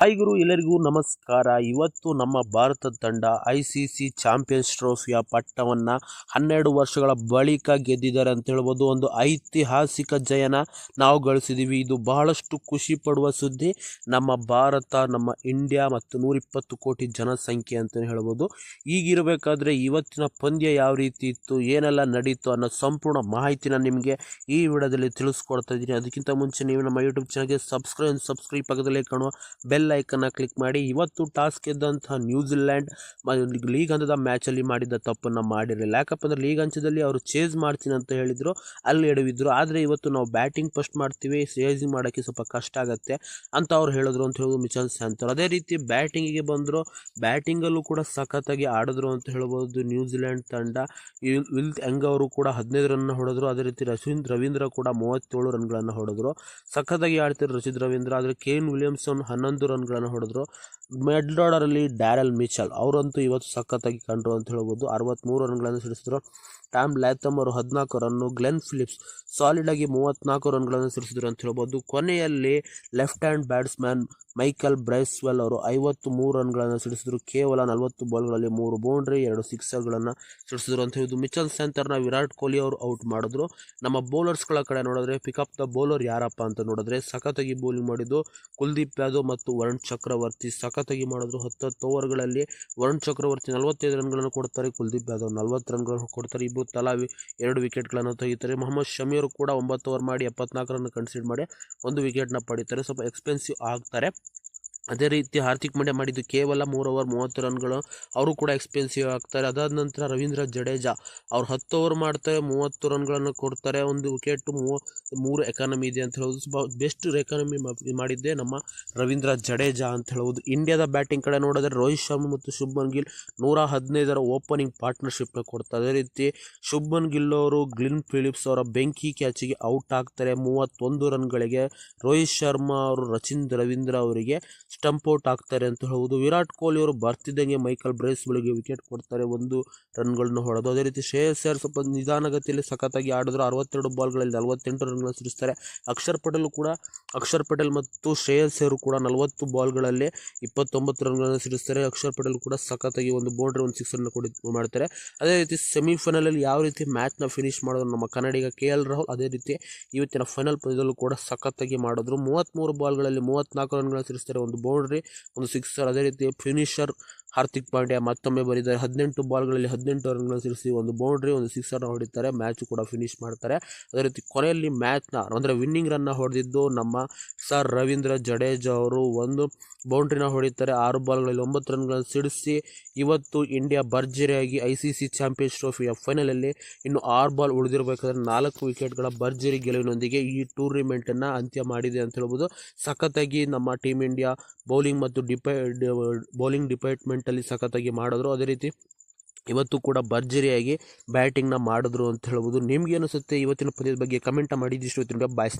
Hi ಗುರು, ಎಲ್ಲರಿಗೂ ನಮಸ್ಕಾರ. ಇವತ್ತು ನಮ್ಮ ಭಾರತ ತಂಡ ಐ ಸಿ ಸಿ ಚಾಂಪಿಯನ್ಸ್ ಟ್ರೋಫಿಯ ಪಟ್ಟವನ್ನು ಹನ್ನೆರಡು ವರ್ಷಗಳ ಬಳಿಕ ಗೆದ್ದಿದ್ದಾರೆ ಅಂತ ಹೇಳ್ಬೋದು. ಒಂದು ಐತಿಹಾಸಿಕ ಜಯನ ನಾವು ಗಳಿಸಿದ್ದೀವಿ ಇದು ಬಹಳಷ್ಟು ಖುಷಿ ಪಡುವ ಸುದ್ದಿ. ನಮ್ಮ ಭಾರತ, ನಮ್ಮ ಇಂಡಿಯಾ ಮತ್ತು ನೂರಿಪ್ಪತ್ತು ಕೋಟಿ ಜನಸಂಖ್ಯೆ ಅಂತಲೇ ಹೇಳ್ಬೋದು. ಈಗಿರಬೇಕಾದ್ರೆ ಇವತ್ತಿನ ಪಂದ್ಯ ಯಾವ ರೀತಿ ಇತ್ತು, ಏನೆಲ್ಲ ನಡೀತು ಅನ್ನೋ ಸಂಪೂರ್ಣ ಮಾಹಿತಿನ ನಿಮಗೆ ಈ ವಿಡಿಯೋದಲ್ಲಿ ತಿಳಿಸ್ಕೊಡ್ತಾ ಇದ್ದೀನಿ. ಅದಕ್ಕಿಂತ ಮುಂಚೆ ನೀವು ನಮ್ಮ ಯೂಟ್ಯೂಬ್ ಚಾನಲ್ಗೆ ಸಬ್ಸ್ಕ್ರೈಬ್ ಸಬ್ಸ್ಕ್ರೈಬ್ ಪಕ್ಕದಲ್ಲೇ ಕಾಣುವ ಬೆಲ್ ಐಕನ್ನ ಕ್ಲಿಕ್ ಮಾಡಿ. ಇವತ್ತು ಟಾಸ್ ಗೆದ್ದಂತಹ ನ್ಯೂಜಿಲ್ಯಾಂಡ್ ಲೀಗ್ ಹಂತದ ಮ್ಯಾಚಲ್ಲಿ ಮಾಡಿದ್ದ ತಪ್ಪನ್ನು ಮಾಡಿರಲಿಲ್ಲ ಯಾಕಪ್ಪ ಅಂದರೆ ಲೀಗ್ ಹಂತದಲ್ಲಿ ಅವರು ಚೇಸ್ ಮಾಡ್ತೀನಿ ಅಂತ ಹೇಳಿದರು. ಅಲ್ಲಿ ಎಡವಿದ್ರು. ಆದರೆ ಇವತ್ತು ನಾವು ಬ್ಯಾಟಿಂಗ್ ಫಸ್ಟ್ ಮಾಡ್ತೀವಿ. ಚೇಸಿಂಗ್ ಮಾಡೋಕ್ಕೆ ಸ್ವಲ್ಪ ಕಷ್ಟ ಆಗುತ್ತೆ ಅಂತ ಅವ್ರು ಹೇಳಿದ್ರು ಅಂತ ಹೇಳೋದು ಮಿಚಲ್ ಸ್ಯಾಂತರ್ ಅದೇ ರೀತಿ ಬ್ಯಾಟಿಂಗಿಗೆ ಬಂದರು. ಬ್ಯಾಟಿಂಗಲ್ಲೂ ಕೂಡ ಸಖತ್ತಾಗಿ ಆಡಿದ್ರು ಅಂತ ಹೇಳ್ಬೋದು ನ್ಯೂಜಿಲ್ಯಾಂಡ್ ತಂಡ. ವಿಲ್ ಯಂಗ್ ಅವರು ಕೂಡ ಹದಿನೈದು ರನ್ ಹೊಡೆದ್ರು. ಅದೇ ರೀತಿ ರಶೀದ್ ರವೀಂದ್ರ ಕೂಡ ಮೂವತ್ತೇಳು ರನ್ಗಳನ್ನು ಹೊಡೆದ್ರು. ಸಖತ್ತಾಗಿ ಆಡ್ತಿದ್ರು ರಶಿದ್ ರವೀಂದ್ರ. ಆದರೆ ಕೇನ್ ವಿಲಿಯಮ್ಸನ್ ಹನ್ನೊಂದು ರನ್ಗಳನ್ನು ಹೊಡೆದ್ರು. ಮಿಡ್ ಆರ್ಡರಲ್ಲಿ ಡ್ಯಾರಲ್ ಮಿಚಲ್. ಅವರಂತೂ ಇವತ್ತು ಸಖತ್ತಾಗಿ ಕಂಡ್ರು ಅಂತ ಹೇಳ್ಬೋದು. ಅರವತ್ತ್ಮೂರು ರನ್ಗಳನ್ನು ಸಿಡಿಸಿದ್ರು ಟ್ಯಾಮ್ ಲ್ಯಾಥಮ್ ಅವರು ಹದಿನಾಲ್ಕು ರನ್ನು, ಗ್ಲೆನ್ ಫಿಲಿಪ್ಸ್ ಸಾಲಿಡ್ ಆಗಿ ಮೂವತ್ತ್ನಾಲ್ಕು ರನ್ಗಳನ್ನು ಸಿಡಿಸಿದ್ರು ಅಂತ ಹೇಳ್ಬೋದು. ಕೊನೆಯಲ್ಲಿ left hand batsman Michael Bracewell ಅವರು ಐವತ್ತು ಮೂರು ರನ್ಗಳನ್ನು ಸಿಡಿಸಿದ್ರು ಕೇವಲ ನಲವತ್ತು ಬಾಲ್ಗಳಲ್ಲಿ ಮೂರು ಬೌಂಡ್ರಿ, ಎರಡು ಸಿಕ್ಸರ್ಗಳನ್ನು ಸಿಡಿಸಿದ್ರು ಅಂತ ಹೇಳಿದ್ರು ಮಿಚಲ್ ಸೆಂಟರ್ನ ವಿರಾಟ್ ಕೊಹ್ಲಿ ಅವರು ಔಟ್ ಮಾಡಿದ್ರು. ನಮ್ಮ ಬೌಲರ್ಸ್ಗಳ ಕಡೆ ನೋಡಿದ್ರೆ ಪಿಕಪ್ ದ ಬೌಲರ್ ಯಾರಪ್ಪ ಅಂತ ನೋಡಿದ್ರೆ, ಸಖತ್ತಾಗಿ ಬೌಲಿಂಗ್ ಮಾಡಿದ್ದು ಕುಲ್ದೀಪ್ ಯಾದವ್ ಮತ್ತು ವರುಣ್ ಚಕ್ರವರ್ತಿ. ಸಖತ್ತಾಗಿ ಮಾಡಿದ್ರು. ಹತ್ತತ್ತು ಓವರ್ಗಳಲ್ಲಿ ವರುಣ್ ಚಕ್ರವರ್ತಿ ನಲವತ್ತೈದು ರನ್ಗಳನ್ನು ಕೊಡ್ತಾರೆ. ಕುಲ್ದೀಪ್ ಯಾದವ್ ನಲವತ್ತು ರನ್ಗಳನ್ನು ಕೊಡ್ತಾರೆ. ಇಬ್ಬರು ತಲಾ ಎರಡು ವಿಕೆಟ್ಗಳನ್ನು ತೆಗಿತಾರೆ. ಮೊಹಮ್ಮದ್ ಶಮೀರ್ ಕೂಡ ಒಂಬತ್ತು ಓವರ್ ಮಾಡಿ ಎಪ್ಪತ್ನಾಲ್ಕು ರನ್ ಕನ್ಸಿಡ್ ಮಾಡಿ ಒಂದು ವಿಕೆಟ್ನ ಪಡೀತಾರೆ. ಸ್ವಲ್ಪ ಎಕ್ಸ್ಪೆನ್ಸಿವ್ ಆಗ್ತಾರೆ. ಅದೇ ರೀತಿ ಹಾರ್ದಿಕ್ ಪಾಂಡ್ಯ ಮಾಡಿದ್ದು ಕೇವಲ ಮೂರು ಓವರ್ ಮೂವತ್ತು ರನ್ಗಳು ಅವರು ಕೂಡ ಎಕ್ಸ್ಪೆನ್ಸಿವ್ ಆಗ್ತಾರೆ. ಅದಾದ ನಂತರ ರವೀಂದ್ರ ಜಡೇಜಾ ಅವ್ರು ಹತ್ತು ಓವರ್ ಮಾಡ್ತಾರೆ, ಮೂವತ್ತು ರನ್ಗಳನ್ನು ಕೊಡ್ತಾರೆ. ಒಂದು ವಿಕೆಟ್ ಮೂರು ಎಕಾನಮಿ ಇದೆ ಅಂತ ಹೇಳೋದು ಬೆಸ್ಟ್ ಎಕಾನಮಿ ಮಾಡಿದ್ದೆ ನಮ್ಮ ರವೀಂದ್ರ ಜಡೇಜಾ ಅಂತ ಹೇಳ್ಬೋದು ಇಂಡಿಯಾದ ಬ್ಯಾಟಿಂಗ್ ಕಡೆ ನೋಡಿದ್ರೆ ರೋಹಿತ್ ಶರ್ಮಾ ಮತ್ತು ಶುಭನ್ ಗಿಲ್ ನೂರ ಹದಿನೈದರ ಓಪನಿಂಗ್ ಪಾರ್ಟ್ನರ್ಶಿಪ್ನ ಕೊಡ್ತಾರೆ. ಅದೇ ರೀತಿ ಶುಭನ್ ಗಿಲ್ ಅವರು ಗ್ಲಿನ್ ಫಿಲಿಪ್ಸ್ ಅವರ ಬೆಂಕಿ ಕ್ಯಾಚಿಗೆ ಔಟ್ ಆಗ್ತಾರೆ. ಮೂವತ್ತೊಂದು ರನ್ಗಳಿಗೆ ರೋಹಿತ್ ಶರ್ಮಾ ಅವರು ರಚಿನ್ ರವೀಂದ್ರ ಅವರಿಗೆ ಸ್ಟಂಪ್ ಔಟ್ ಆಗ್ತಾರೆ ಅಂತ ಹೇಳ್ಬೋದು. ವಿರಾಟ್ ಕೊಹ್ಲಿ ಅವರು ಬರ್ತಿದ್ದಂಗೆ ಮೈಕಲ್ ಬ್ರೇಸ್ ಬಳಿಗೆ ವಿಕೆಟ್ ಕೊಡ್ತಾರೆ ಒಂದು ರನ್ಗಳನ್ನು ಹೊಡೆದು. ಅದೇ ರೀತಿ ಶ್ರೇಯಸ್ ಅಯ್ಯರ್ ಸ್ವಲ್ಪ ನಿಧಾನಗತಿಯಲ್ಲಿ ಸಖತ್ತಾಗಿ ಆಡಿದ್ರು ಅರವತ್ತೆರಡು ಬಾಲ್ಗಳಲ್ಲಿ ನಲವತ್ತೆಂಟು ರನ್ಗಳನ್ನು ಸಿಡಿಸ್ತಾರೆ ಅಕ್ಷರ್ ಪಟೇಲ್ ಕೂಡ, ಅಕ್ಷರ್ ಪಟೇಲ್ ಮತ್ತು ಶ್ರೇಯಸ್ ಅಯ್ಯರ್ ಕೂಡ ನಲವತ್ತು ಬಾಲ್ಗಳಲ್ಲಿ ಇಪ್ಪತ್ತೊಂಬತ್ತು ರನ್ಗಳನ್ನು ಸಿಡಿಸ್ತಾರೆ ಅಕ್ಷರ್ ಪಟೇಲ್ ಕೂಡ ಸಖತ್ತಾಗಿ ಒಂದು ಬೌಂಡ್ರಿ ಒಂದು ಸಿಕ್ಸನ್ನು ಕೊಡಿ, ಮಾಡ್ತಾರೆ. ಅದೇ ರೀತಿ ಸೆಮಿಫೈನಲಲ್ಲಿ ಯಾವ ರೀತಿ ಮ್ಯಾಚ್ನ ಫಿನಿಶ್ ಮಾಡಿದ್ರು ನಮ್ಮ ಕನ್ನಡಿಗ ಕೆ ಎಲ್ ರಾಹುಲ್, ಅದೇ ರೀತಿ ಇವತ್ತಿನ ಫೈನಲ್ ಪಂದ್ಯದಲ್ಲೂ ಕೂಡ ಸಖತ್ತಾಗಿ ಮಾಡಿದ್ರು. ಮೂವತ್ತ್ಮೂರು ಬಾಲ್ಗಳಲ್ಲಿ ಮೂವತ್ತ್ನಾಲ್ಕು ರನ್ಗಳನ್ನು ಸೃಷ್ಟಿಸ್ತಾರೆ ಒಂದು ಬೌಂಡ್ರಿ ಒಂದು ಸಿಕ್ಸರ್ ಅದೇ ರೀತಿ ಫಿನಿಷರ್ ಹಾರ್ದಿಕ್ ಪಾಂಡ್ಯ ಮತ್ತೊಮ್ಮೆ ಬರೀತಾರೆ ಹದಿನೆಂಟು ಬಾಲ್ಗಳಲ್ಲಿ ಹದಿನೆಂಟು ರನ್ಗಳನ್ನು ಸಿಡಿಸಿ ಒಂದು ಬೌಂಡ್ರಿ, ಒಂದು ಸಿಕ್ಸರ್ನ ಹೊಡಿತಾರೆ. ಮ್ಯಾಚ್ ಕೂಡ ಫಿನಿಶ್ ಮಾಡ್ತಾರೆ. ಅದೇ ರೀತಿ ಕೊನೆಯಲ್ಲಿ ಮ್ಯಾಚ್ನ ಅಂದರೆ ವಿನ್ನಿಂಗ್ ರನ್ನ ಹೊಡೆದಿದ್ದು ನಮ್ಮ ಸರ್ ರವೀಂದ್ರ ಜಡೇಜಾ ಅವರು ಒಂದು ಬೌಂಡ್ರಿನ ಹೊಡಿತಾರೆ. ಆರು ಬಾಲ್ಗಳಲ್ಲಿ ಒಂಬತ್ತು ರನ್ಗಳನ್ನು ಸಿಡಿಸಿ ಇವತ್ತು ಇಂಡಿಯಾ ಭರ್ಜರಿಯಾಗಿ ಐ ಸಿ ಸಿ ಚಾಂಪಿಯನ್ಸ್ ಟ್ರೋಫಿಯ ಫೈನಲಲ್ಲಿ ಇನ್ನು ಆರು ಬಾಲ್ ಉಳಿದಿರಬೇಕಾದ್ರೆ ನಾಲ್ಕು ವಿಕೆಟ್ಗಳ ಭರ್ಜರಿ ಗೆಲುವಿನೊಂದಿಗೆ ಈ ಟೂರ್ನಿಮೆಂಟನ್ನು ಅಂತ್ಯ ಮಾಡಿದೆ ಅಂತ ಹೇಳ್ಬೋದು. ಸಖತ್ತಾಗಿ ನಮ್ಮ ಟೀಮ್ ಇಂಡಿಯಾ ಬೌಲಿಂಗ್ ಮತ್ತು ಡಿಪೈ ಬೌಲಿಂಗ್ ಡಿಪಾರ್ಟ್ಮೆಂಟಲ್ಲಿ ಸಖತ್ತಾಗಿ ಮಾಡಿದ್ರು. ಅದೇ ರೀತಿ ಇವತ್ತು ಕೂಡ ಭರ್ಜರಿಯಾಗಿ ಬ್ಯಾಟಿಂಗ್ನ ಮಾಡಿದ್ರು ಅಂತ ಹೇಳ್ಬೋದು. ನಿಮ್ಗೆ ಅನಿಸುತ್ತೆ? ಇವತ್ತಿನ ಪಂದ್ಯದ ಬಗ್ಗೆ ಕಮೆಂಟ್ ಮಾಡಿ. ಇದಿಷ್ಟು ಇವತ್ತಿನ ಬಾಯ್ಸ್